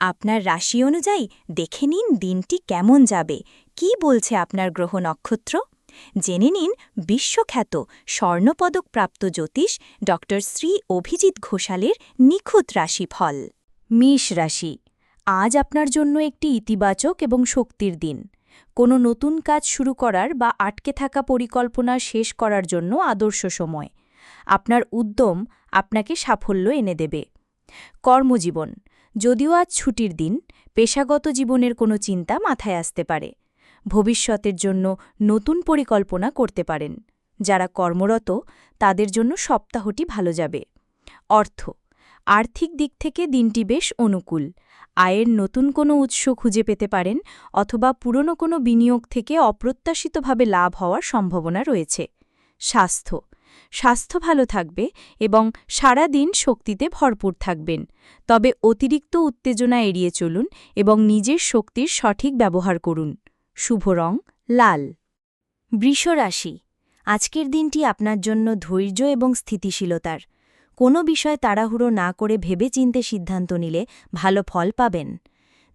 আপনার রাশি অনুযায়ী দেখে নিন দিনটি কেমন যাবে। কি বলছে আপনার গ্রহ নক্ষত্র? জেনে নিন বিশ্বখ্যাত স্বর্ণপদকপ্রাপ্ত জ্যোতিষ ড শ্রী অভিজিৎ ঘোষালের নিখুঁত রাশিফল। মেষ রাশি, আজ আপনার জন্য একটি ইতিবাচক এবং শক্তির দিন। কোনো নতুন কাজ শুরু করার বা আটকে থাকা পরিকল্পনা শেষ করার জন্য আদর্শ সময়। আপনার উদ্যম আপনাকে সাফল্য এনে দেবে। কর্মজীবন যদিও আজ ছুটির দিন, পেশাগত জীবনের কোনো চিন্তা মাথায় আসতে পারে। ভবিষ্যতের জন্য নতুন পরিকল্পনা করতে পারেন। যারা কর্মরত, তাদের জন্য সপ্তাহটি ভালো যাবে। অর্থ, আর্থিক দিক থেকে দিনটি বেশ অনুকূল। আয়ের নতুন কোনো উৎস খুঁজে পেতে পারেন অথবা পুরনো কোনো বিনিয়োগ থেকে অপ্রত্যাশিতভাবে লাভ হওয়ার সম্ভাবনা রয়েছে। স্বাস্থ্য স্বাস্থ্য ভালো থাকবে এবং সারা দিন শক্তিতে ভরপুর থাকবেন। তবে অতিরিক্ত উত্তেজনা এড়িয়ে চলুন এবং নিজের শক্তির সঠিক ব্যবহার করুন। শুভ রং, লাল। বৃষরাশি আজকের দিনটি আপনার জন্য ধৈর্য এবং স্থিতিশীলতার। কোনো বিষয় তাড়াহুড়ো না করে ভেবেচিন্তে সিদ্ধান্ত নিলে ভালো ফল পাবেন।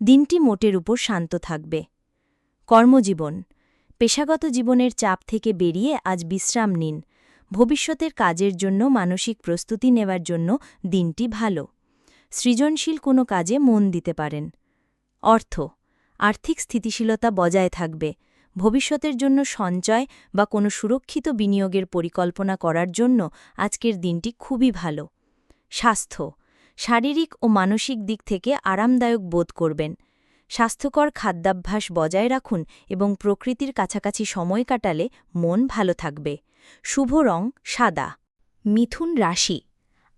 দিনটি মোটের উপর শান্ত থাকবে। কর্মজীবন। পেশাগত জীবনের চাপ থেকে বেরিয়ে আজ বিশ্রাম নিন। ভবিষ্যতের কাজের জন্য, মানসিক প্রস্তুতি নেওয়ার জন্য দিনটি ভালো। সৃজনশীল কোনো কাজে মন দিতে পারেন। অর্থ, আর্থিক স্থিতিশীলতা বজায় থাকবে। ভবিষ্যতের জন্য সঞ্চয় বা কোনো সুরক্ষিত বিনিয়োগের পরিকল্পনা করার জন্য আজকের দিনটি খুবই ভালো। স্বাস্থ্য, শারীরিক ও মানসিক দিক থেকে আরামদায়ক বোধ করবেন। স্বাস্থ্যকর খাদ্যাভ্যাস বজায় রাখুন এবং প্রকৃতির কাছাকাছি সময় কাটালে মন ভালো থাকবে। শুভ রং সাদা। মিথুন রাশি,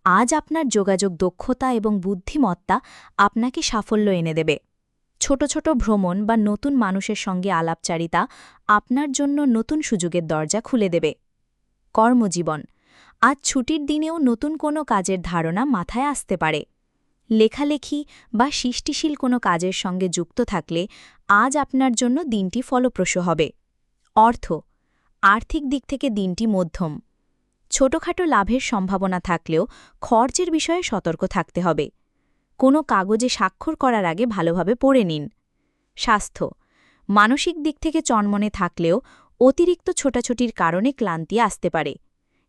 আজ আপনার যোগাযোগ দক্ষতা এবং বুদ্ধিমত্তা আপনাকে সাফল্য এনে দেবে। ছোট ছোট ভ্রমণ বা নতুন মানুষের সঙ্গে আলাপচারিতা আপনার জন্য নতুন সুযোগের দরজা খুলে দেবে। কর্মজীবন, আজ ছুটির দিনেও নতুন কোনো কাজের ধারণা মাথায় আসতে পারে। লেখালেখি বা সৃষ্টিশীল কোনো কাজের সঙ্গে যুক্ত থাকলে আজ আপনার জন্য দিনটি ফলপ্রসূ হবে। অর্থ আর্থিক দিক থেকে দিনটি মধ্যম। ছোটখাটো লাভের সম্ভাবনা থাকলেও খরচের বিষয়ে সতর্ক থাকতে হবে। কোনো কাগজে স্বাক্ষর করার আগে ভালোভাবে পড়ে নিন। স্বাস্থ্য। মানসিক দিক থেকে চনমনে থাকলেও অতিরিক্ত ছোটাছুটির কারণে ক্লান্তি আসতে পারে।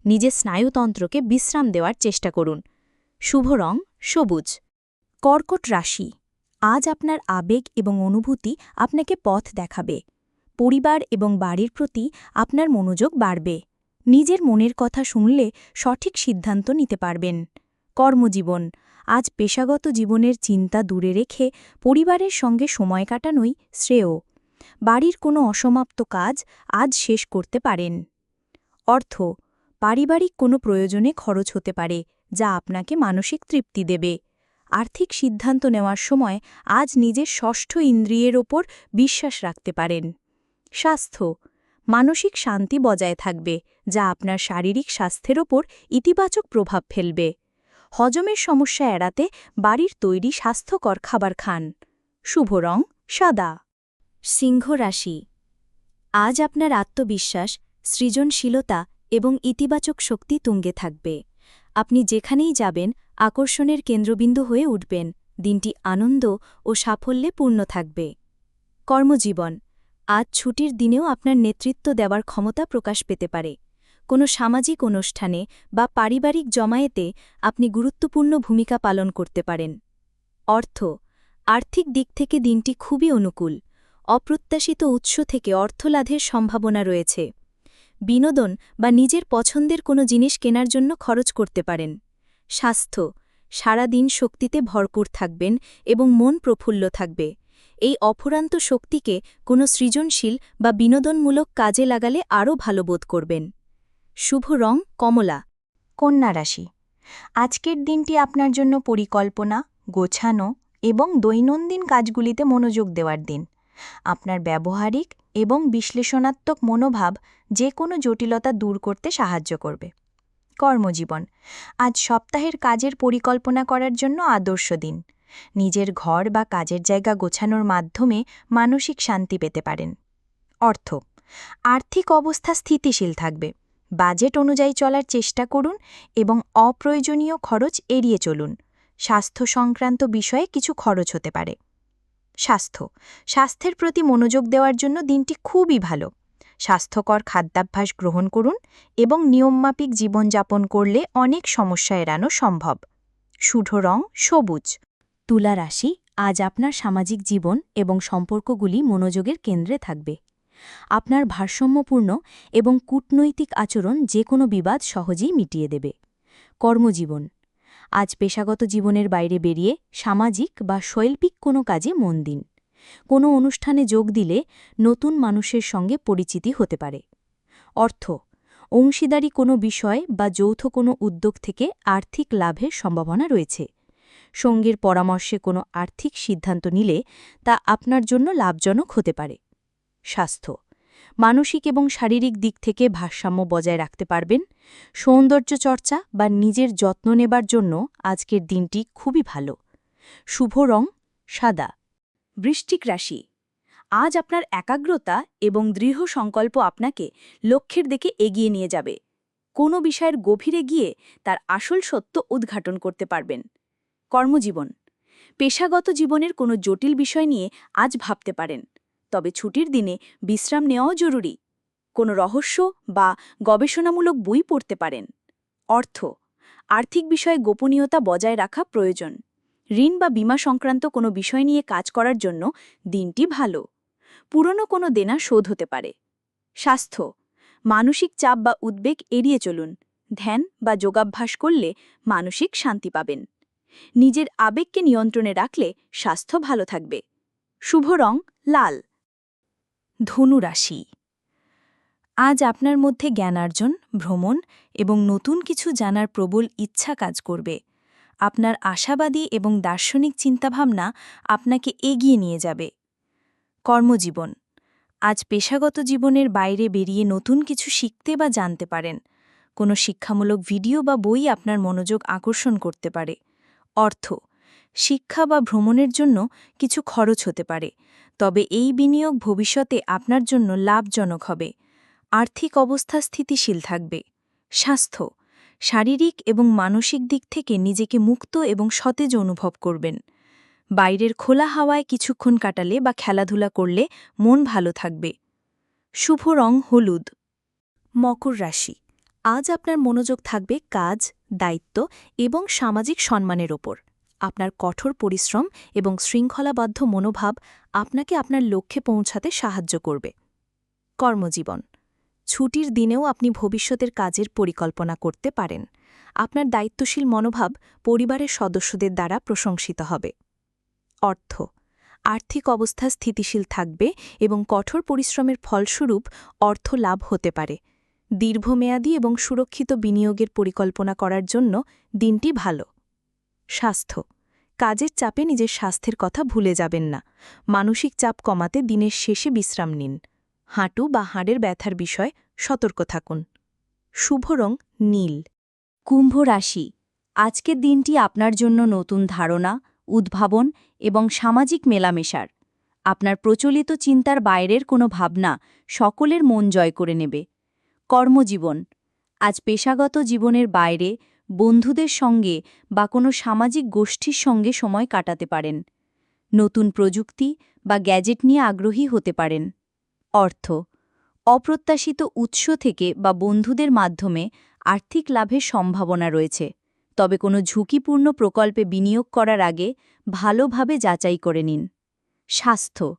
নিজের স্নায়ুতন্ত্রকে বিশ্রাম দেওয়ার চেষ্টা করুন। শুভ রং, সবুজ। কর্কট রাশি। আজ আপনার আবেগ এবং অনুভূতি আপনাকে পথ দেখাবে। পরিবার এবং বাড়ির প্রতি আপনার মনোযোগ বাড়বে। নিজের মনের কথা শুনলে সঠিক সিদ্ধান্ত নিতে পারবেন। কর্মজীবন। আজ পেশাগত জীবনের চিন্তা দূরে রেখে পরিবারের সঙ্গে সময় কাটানোই শ্রেয়। বাড়ির কোনো অসমাপ্ত কাজ আজ শেষ করতে পারেন। অর্থ। পারিবারিক কোনো প্রয়োজনে খরচ হতে পারে, যা আপনাকে মানসিক তৃপ্তি দেবে। আর্থিক সিদ্ধান্ত নেওয়ার সময় আজ নিজের ষষ্ঠ ইন্দ্রিয়ের ওপর বিশ্বাস রাখতে পারেন। স্বাস্থ্য। মানসিক শান্তি বজায় থাকবে, যা আপনার শারীরিক স্বাস্থ্যের ওপর ইতিবাচক প্রভাব ফেলবে। হজমের সমস্যা এড়াতে বাড়ির তৈরি স্বাস্থ্যকর খাবার খান। শুভ রং, সাদা। সিংহ রাশি। আজ আপনার আত্মবিশ্বাস, সৃজনশীলতা এবং ইতিবাচক শক্তি তুঙ্গে থাকবে। আপনি যেখানেই যাবেন, আকর্ষণের কেন্দ্রবিন্দু হয়ে উঠবেন। দিনটি আনন্দ ও সাফল্যে পূর্ণ থাকবে। কর্মজীবন। আজ ছুটির দিনেও আপনার নেতৃত্ব দেওয়ার ক্ষমতা প্রকাশ পেতে পারে। কোনো সামাজিক অনুষ্ঠানে বা পারিবারিক জমায়েতে আপনি গুরুত্বপূর্ণ ভূমিকা পালন করতে পারেন। অর্থ, আর্থিক দিক থেকে দিনটি খুবই অনুকূল। অপ্রত্যাশিত উৎস থেকে অর্থলাভের সম্ভাবনা রয়েছে। বিনোদন বা নিজের পছন্দের কোনো জিনিস কেনার জন্য খরচ করতে পারেন। স্বাস্থ্য সারা দিন শক্তিতে ভরপুর থাকবেন এবং মন প্রফুল্ল থাকবে। এই অফুরান্ত শক্তিকে কোনো সৃজনশীল বা বিনোদনমূলক কাজে লাগালে আরও ভালো বোধ করবেন। শুভ রং, কমলা। কন্যা রাশি। আজকের দিনটি আপনার জন্য পরিকল্পনা, গোছানো এবং দৈনন্দিন কাজগুলিতে মনোযোগ দেওয়ার দিন। আপনার ব্যবহারিক এবং বিশ্লেষণাত্মক মনোভাব যে কোনো জটিলতা দূর করতে সাহায্য করবে। কর্মজীবন। আজ সপ্তাহের কাজের পরিকল্পনা করার জন্য আদর্শ দিন। নিজের ঘর বা কাজের জায়গা গোছানোর মাধ্যমে মানসিক শান্তি পেতে পারেন। অর্থ, আর্থিক অবস্থা স্থিতিশীল থাকবে। বাজেট অনুযায়ী চলার চেষ্টা করুন এবং অপ্রয়োজনীয় খরচ এড়িয়ে চলুন। স্বাস্থ্য সংক্রান্ত বিষয়ে কিছু খরচ হতে পারে। স্বাস্থ্য, স্বাস্থ্যের প্রতি মনোযোগ দেওয়ার জন্য দিনটি খুবই ভালো। স্বাস্থ্যকর খাদ্যাভ্যাস গ্রহণ করুন এবং নিয়মমাফিক জীবনযাপন করলে অনেক সমস্যা এড়ানো সম্ভব। শুধ রং, সবুজ। তুলা রাশি আজ আপনার সামাজিক জীবন এবং সম্পর্কগুলি মনোযোগের কেন্দ্রে থাকবে। আপনার ভারসাম্যপূর্ণ এবং কূটনৈতিক আচরণ যে কোনো বিবাদ সহজেই মিটিয়ে দেবে। কর্মজীবন। আজ পেশাগত জীবনের বাইরে বেরিয়ে সামাজিক বা শৈল্পিক কোনো কাজে মন দিন। কোনো অনুষ্ঠানে যোগ দিলে নতুন মানুষের সঙ্গে পরিচিতি হতে পারে। অর্থ। অংশীদারি কোনো বিষয় বা যৌথ কোনো উদ্যোগ থেকে আর্থিক লাভের সম্ভাবনা রয়েছে। সঙ্গীর পরামর্শে কোনো আর্থিক সিদ্ধান্ত নিলে তা আপনার জন্য লাভজনক হতে পারে। স্বাস্থ্য। মানসিক এবং শারীরিক দিক থেকে ভারসাম্য বজায় রাখতে পারবেন। সৌন্দর্য চর্চা বা নিজের যত্ন নেবার জন্য আজকের দিনটি খুবই ভালো। শুভ রং, সাদা। বৃষ্টিক রাশি। আজ আপনার একাগ্রতা এবং দৃঢ় সংকল্প আপনাকে লক্ষ্যের দিকে এগিয়ে নিয়ে যাবে। কোনো বিষয়ের গভীরে গিয়ে তার আসল সত্য উদ্ঘাটন করতে পারবেন। কর্মজীবন। পেশাগত জীবনের কোনো জটিল বিষয় নিয়ে আজ ভাবতে পারেন, তবে ছুটির দিনে বিশ্রাম নেওয়াও জরুরি। কোনো রহস্য বা গবেষণামূলক বই পড়তে পারেন। অর্থ, আর্থিক বিষয়ে গোপনীয়তা বজায় রাখা প্রয়োজন। ঋণ বা বিমা সংক্রান্ত কোনো বিষয় নিয়ে কাজ করার জন্য দিনটি ভালো। পুরনো কোনো দেনা শোধ হতে পারে। স্বাস্থ্য, মানসিক চাপ বা উদ্বেগ এড়িয়ে চলুন। ধ্যান বা যোগাভ্যাস করলে মানসিক শান্তি পাবেন। নিজের আবেগকে নিয়ন্ত্রণে রাখলে স্বাস্থ্য ভালো থাকবে। শুভ রং লাল। ধনুরাশি আজ আপনার মধ্যে জ্ঞানার্জন, ভ্রমণ এবং নতুন কিছু জানার প্রবল ইচ্ছা কাজ করবে। আপনার আশাবাদী এবং দার্শনিক চিন্তাভাবনা আপনাকে এগিয়ে নিয়ে যাবে। কর্মজীবন। আজ পেশাগত জীবনের বাইরে বেরিয়ে নতুন কিছু শিখতে বা জানতে পারেন। কোনো শিক্ষামূলক ভিডিও বা বই আপনার মনোযোগ আকর্ষণ করতে পারে। অর্থ। শিক্ষা বা ভ্রমণের জন্য কিছু খরচ হতে পারে। তবে এই বিনিয়োগ ভবিষ্যতে আপনার জন্য লাভজনক হবে। আর্থিক অবস্থা স্থিতিশীল থাকবে। স্বাস্থ্য। শারীরিক এবং মানসিক দিক থেকে নিজেকে মুক্ত এবং সতেজ অনুভব করবেন। বাইরের খোলা হাওয়ায় কিছুক্ষণ কাটালে বা খেলাধুলা করলে মন ভালো থাকবে। শুভ রং হলুদ। মকর রাশি। আজ আপনার মনোযোগ থাকবে কাজ, দায়িত্ব এবং সামাজিক সম্মানের ওপর। আপনার কঠোর পরিশ্রম এবং শৃঙ্খলাবদ্ধ মনোভাব আপনাকে আপনার লক্ষ্যে পৌঁছাতে সাহায্য করবে। কর্মজীবন। ছুটির দিনেও আপনি ভবিষ্যতের কাজের পরিকল্পনা করতে পারেন। আপনার দায়িত্বশীল মনোভাব পরিবারের সদস্যদের দ্বারা প্রশংসিত হবে। অর্থ। আর্থিক অবস্থা স্থিতিশীল থাকবে এবং কঠোর পরিশ্রমের ফলস্বরূপ অর্থ লাভ হতে পারে। দীর্ঘমেয়াদী এবং সুরক্ষিত বিনিয়োগের পরিকল্পনা করার জন্য দিনটি ভালো। স্বাস্থ্য। কাজের চাপে নিজের স্বাস্থ্যের কথা ভুলে যাবেন না। মানসিক চাপ কমাতে দিনের শেষে বিশ্রাম নিন। হাঁটু বা হাড়ের ব্যথার বিষয় সতর্ক থাকুন। শুভ রং নীল। কুম্ভ রাশি। আজকের দিনটি আপনার জন্য নতুন ধারণা, উদ্ভাবন এবং সামাজিক মেলামেশার। আপনার প্রচলিত চিন্তার বাইরের কোনো ভাবনা সকলের মন জয় করে নেবে। কর্মজীবন। আজ পেশাগত জীবনের বাইরে বন্ধুদের সঙ্গে বা কোনো সামাজিক গোষ্ঠীর সঙ্গে সময় কাটাতে পারেন। নতুন প্রযুক্তি বা গ্যাজেট নিয়ে আগ্রহী হতে পারেন। অর্থ, অপ্রত্যাশিত উৎস থেকে বা বন্ধুদের মাধ্যমে আর্থিক লাভের সম্ভাবনা রয়েছে। তবে কোনো ঝুঁকিপূর্ণ প্রকল্পে বিনিয়োগ করার আগে ভালোভাবে যাচাই করে নিন। স্বাস্থ্য,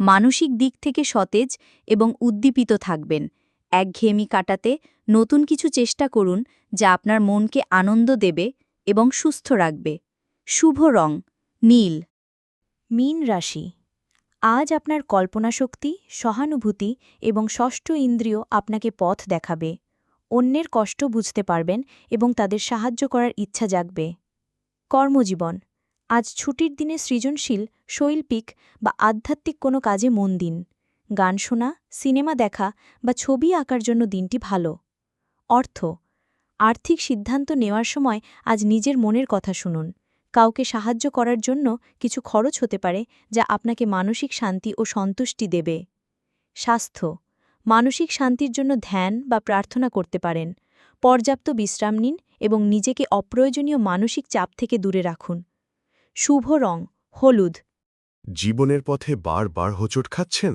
মানসিক দিক থেকে সতেজ এবং উদ্দীপিত থাকবেন। একঘেয়েমি কাটাতে নতুন কিছু চেষ্টা করুন যা আপনার মনকে আনন্দ দেবে এবং সুস্থ রাখবে। শুভ রং, নীল। মীন রাশি। আজ আপনার কল্পনাশক্তি, সহানুভূতি এবং ষষ্ঠ ইন্দ্রিয় আপনাকে পথ দেখাবে। অন্যের কষ্ট বুঝতে পারবেন এবং তাদের সাহায্য করার ইচ্ছা জাগবে। কর্মজীবন। আজ ছুটির দিনে সৃজনশীল, শৈল্পিক বা আধ্যাত্মিক কোনো কাজে মন দিন। গান শোনা, সিনেমা দেখা বা ছবি আঁকার জন্য দিনটি ভালো। অর্থ, আর্থিক সিদ্ধান্ত নেওয়ার সময় আজ নিজের মনের কথা শুনুন। কাউকে সাহায্য করার জন্য কিছু খরচ হতে পারে যা আপনাকে মানসিক শান্তি ও সন্তুষ্টি দেবে। স্বাস্থ্য, মানসিক শান্তির জন্য ধ্যান বা প্রার্থনা করতে পারেন। পর্যাপ্ত বিশ্রাম নিন এবং নিজেকে অপ্রয়োজনীয় মানসিক চাপ থেকে দূরে রাখুন। শুভ রং, হলুদ। জীবনের পথে বারবার হোঁচট খাচ্ছেন?